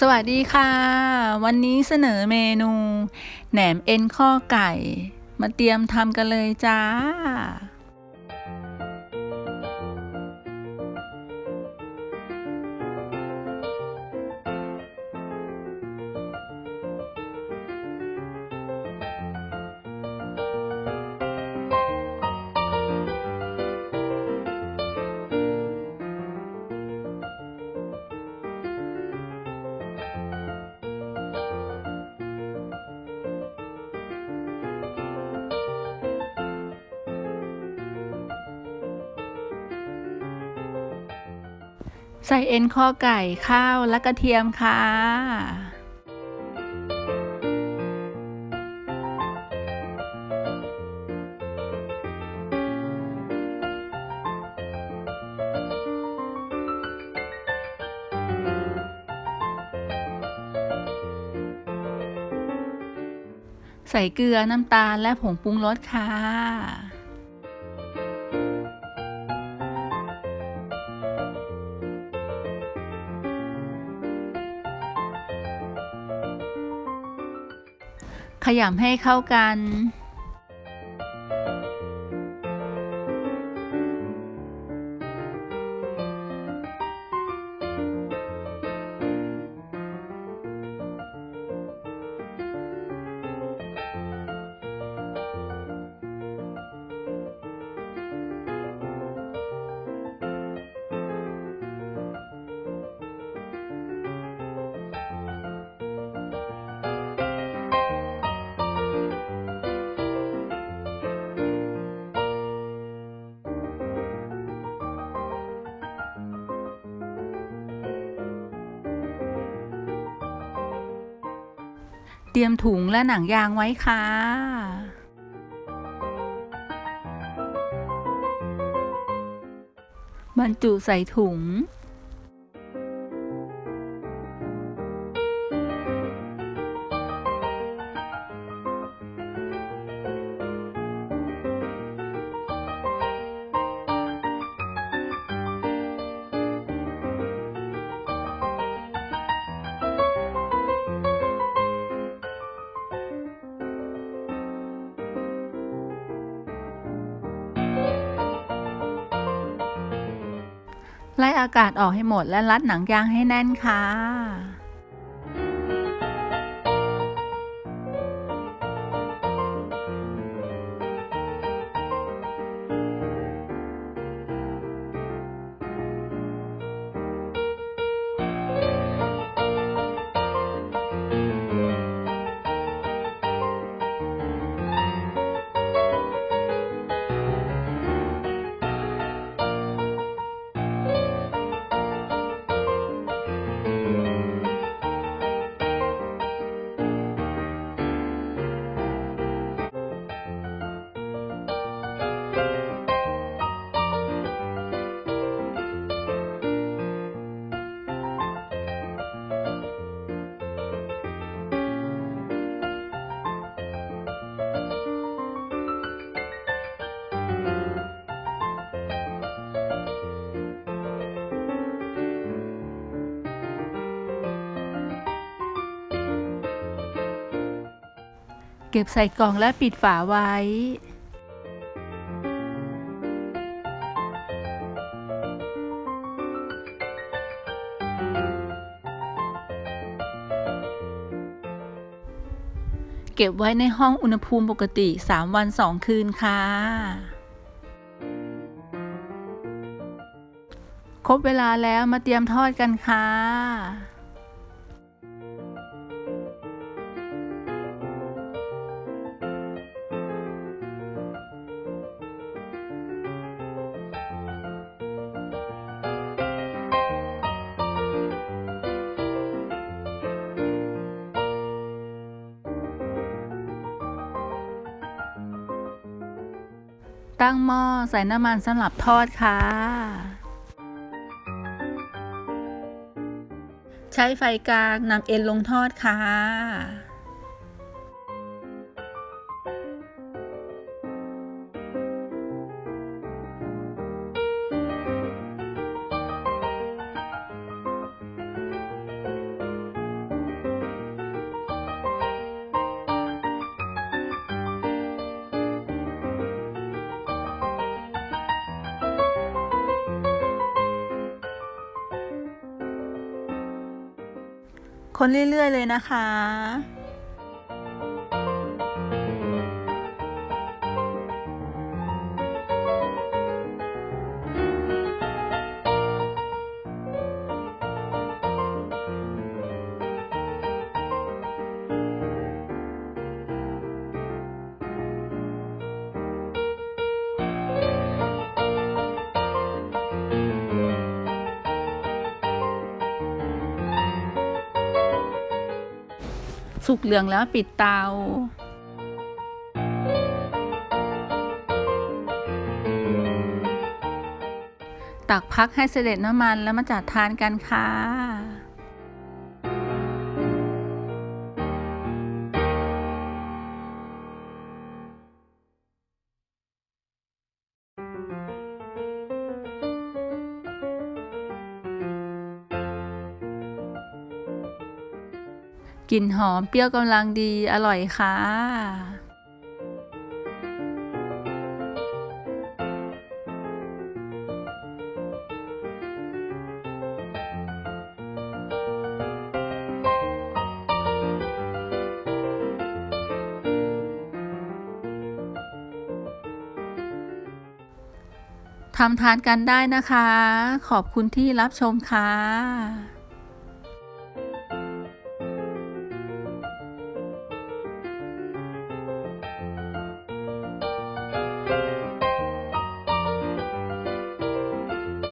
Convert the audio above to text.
สวัสดีค่ะ วันนี้เสนอเมนู แหนมเอ็นข้อไก่ มาเตรียมทำกันเลยจ้า ใส่เอ็นข้อไก่ข้าวและกระเทียมค่ะ ใส่เกลือน้ำตาลและผงปรุงรสค่ะ ขยำให้เข้ากัน เตรียมถุงและหนังยางไว้ค่ะบรรจุใส่ถุง ไล่อากาศออกให้หมดและรัดหนังยางให้แน่นค่ะ เก็บใส่กล่องและปิดฝาไว้ เก็บไว้ในห้องอุณหภูมิปกติ 3 วัน 2 คืนค่ะ ครบเวลาแล้วมาเตรียมทอดกันค่ะ ตั้งหม้อใส่น้ำมันสำหรับทอดค่ะ ใช้ไฟกลางนำเอ็นลงทอดค่ะ คนเรื่อยๆเลยนะคะ สุกเหลืองแล้วปิดเตาตักพักให้เสด็จน้ำมันแล้วมาจัดทานกันค่ะ กลิ่นหอมเปรี้ยวกำลังดีอร่อยค่ะทำทานกันได้นะคะ ขอบคุณที่รับชมค่ะ